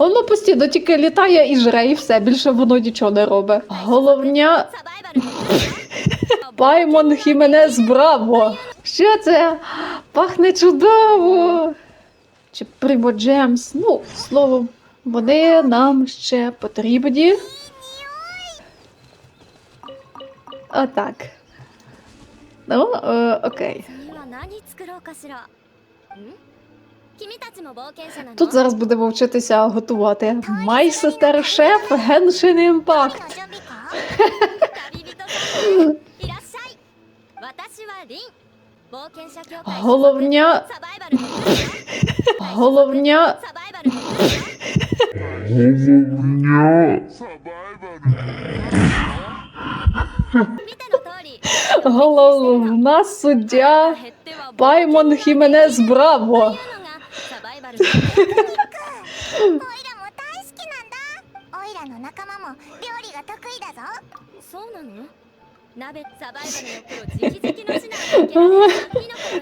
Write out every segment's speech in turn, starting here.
Воно постійно тільки літає і жре, і все більше воно нічого не робить. Головня Паймон Хіменес Браво. Що це? Пахне чудово. Чи Примо Джемс. Ну, словом, вони нам ще потрібні. Отак. Ну, е, окей. Тут зараз будемо вчитися готувати майстер шеф Геншин Імпакт. Головня. Головня. Головня. Головна суддя Паймон Хіменес Браво. というのがサバイバルのルールオイラも大好きなんだオイラの仲間も料理が得意だぞそうなの鍋サバイバルのプロ直々の指南を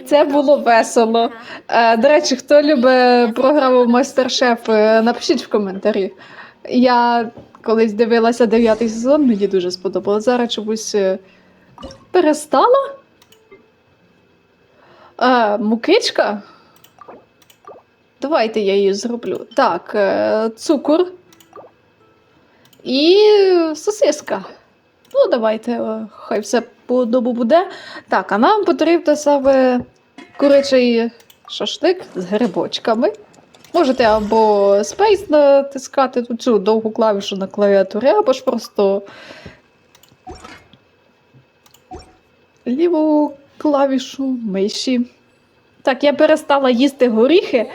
Це було весело. Е, До речі, хто любить програму Майстер-шеф, е, напишіть в коментарі. Я колись дивилася дев'ятий сезон, мені дуже сподобалось. Зараз чомусь е, перестала. Е, Мукичка. Давайте я її зроблю. Так, е, цукор і сосиска. Ну, давайте, е, хай все по одному буде. Так, а нам потрібно саме курячий шашлик з грибочками. Можете або Space натискати цю довгу клавішу на клавіатурі, або ж просто ліву клавішу миші. Так, я перестала їсти горіхи.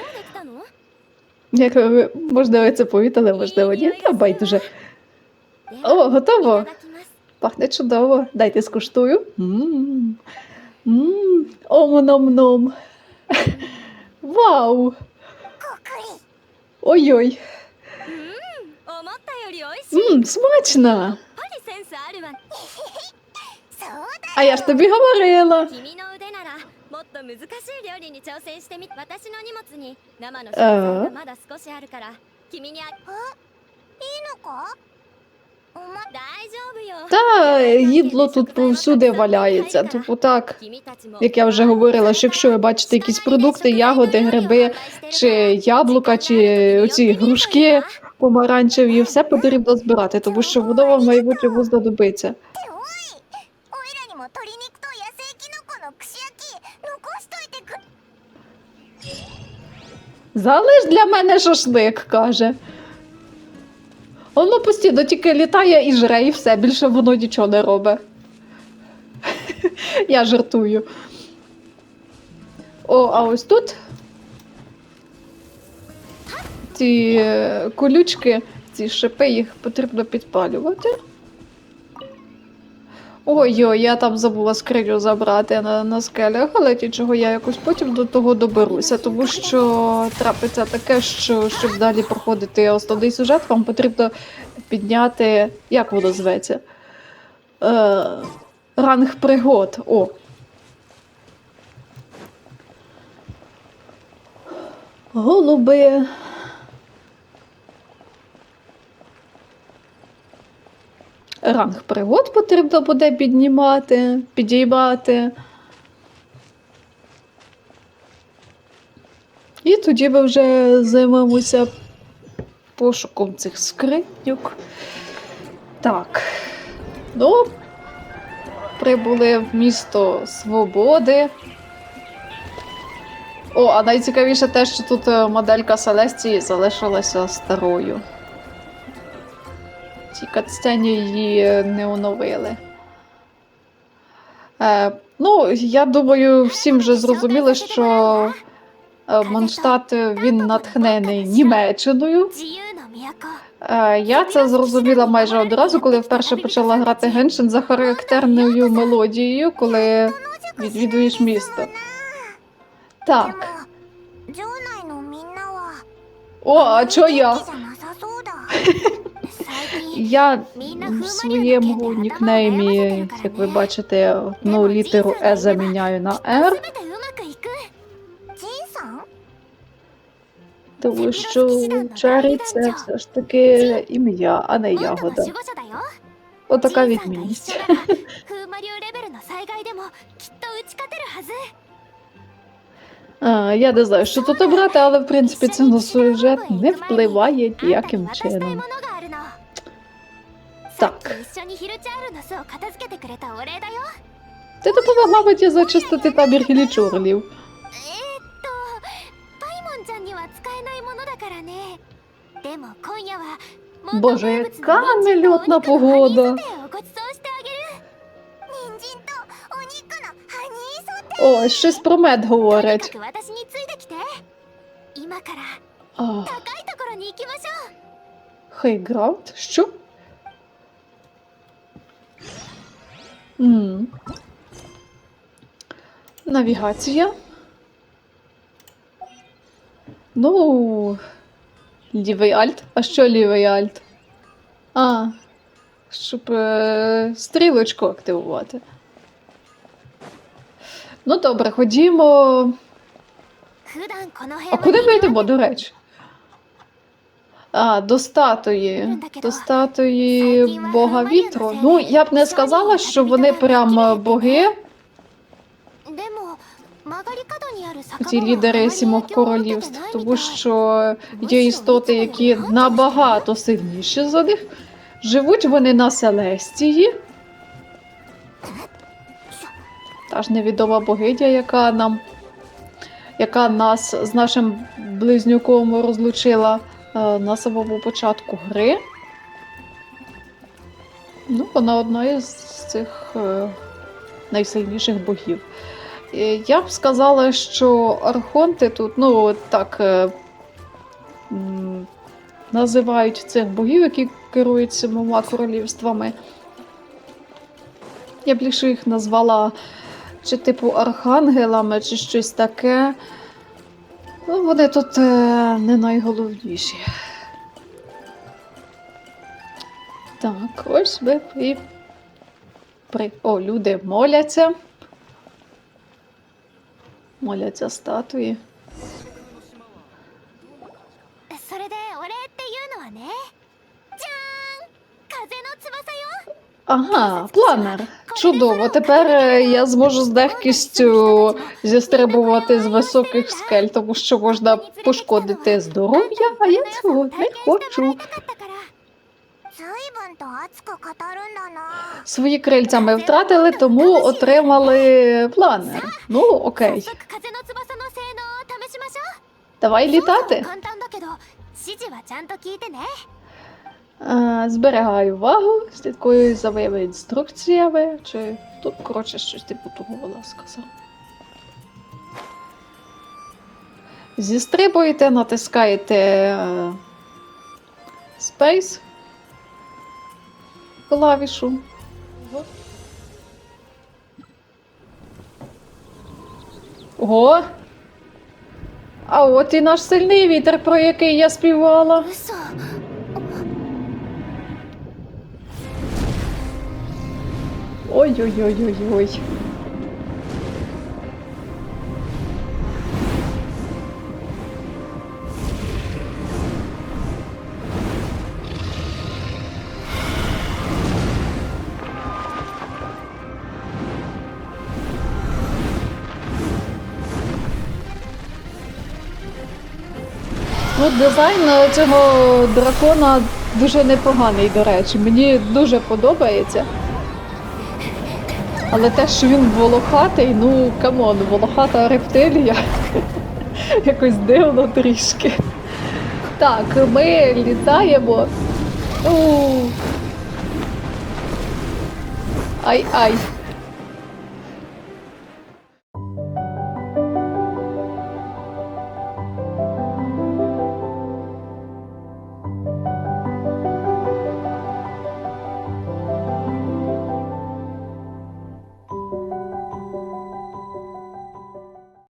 Як ви, можливо, це повітали, можливо, ні, та байдуже. О, готово. Пахне чудово. Дайте скуштую. Ммм. Ммм. Ом-ном-ном. Вау! Ой-ой. Ммм, смачно! А я ж тобі говорила. 君の腕ならもっと難しい料理に挑戦してみ私の荷物に生の食ああ材がまだ少しあるから君にあいいのかおま大丈夫よ Та їдло тут повсюди валяється. Типу так.君たちも Як я вже говорила, що якщо ви бачите якісь продукти, ягоди, гриби чи яблука, чи оці грушки помаранчеві, все потрібно збирати, тому що воно вам в майбутньому знадобиться. Залиш для мене шашлик, каже. Воно постійно тільки літає і жре, і все, більше воно нічого не робить. Я жартую. О, а ось тут ці е, колючки, ці шипи, їх потрібно підпалювати. Ой-ой, я там забула скриню забрати на, на скелях, але нічого, я якось потім до того доберуся, тому що трапиться таке, що щоб далі проходити основний сюжет, вам потрібно підняти, як воно зветься? Е, ранг пригод. О. Голуби. Ранг пригод потрібно буде піднімати, підіймати. І тоді ми вже займемося пошуком цих скриньок. Так. Ну, прибули в місто Свободи. О, а найцікавіше те, що тут е, моделька Селестії залишилася старою цій катсцені її е, не оновили. Е, Ну, я думаю, всім вже зрозуміло, що е, Манштат е, він натхнений Німеччиною. Е, я це зрозуміла майже одразу, коли вперше почала грати Геншин за характерною мелодією, коли відвідуєш місто. Так. О, а чо я? Я в своєму нікнеймі, як ви бачите, одну літеру E заміняю на Р. Тому що чарі це все ж таки ім'я, а не ягода. Отака відмінність. Я не знаю, що тут обрати, але в принципі це на сюжет не впливає ніяким чином. Так. Ти допомогла баті зачистити табір гілічорлів. Боже, яка нельотна погода. О, щось про мед говорять. Хейграунд? Що? М. Навігація. Ну. Лівий альт. А що лівий альт? А, щоб е стрілочку активувати. Ну, добре, ходімо. А куди ми йдемо, до речі? А, до статуї, до статуї бога вітру. Ну, я б не сказала, що вони прям е, боги. Ці лідери сімох королівств, тому що є істоти, які набагато сильніші за них. Живуть вони на Селестії. Та ж невідома богиня, яка нам, яка нас з нашим близнюком розлучила на самому початку гри. Ну, вона одна із цих е, найсильніших богів. Е, Я б сказала, що архонти тут, ну, так е, називають цих богів, які керують сімома королівствами. Я б більше їх назвала чи типу архангелами, чи щось таке. Ну, вони тут е, не найголовніші. Так, ось ми і при... О, люди моляться. Моляться статуї. Ага, планер. Чудово. Тепер е, я зможу з легкістю зістрибувати з високих скель, тому що можна пошкодити здоров'я, а я цього не хочу. Свої крильця ми втратили, тому отримали планер. Ну окей. Давай літати. Зберігаю увагу, слідкую за моїми інструкціями. Чи тут, коротше, щось типу того вона сказав. Зістрибуєте, натискаєте е, Space клавішу. Ого! А от і наш сильний вітер, про який я співала. Ой-ой-ой-ой-ой. Ну, дизайн цього дракона дуже непоганий, до речі. Мені дуже подобається. Але те, що він волохатий, ну камон, волохата рептилія. Якось дивно трішки. Так, ми літаємо. Ай-ай.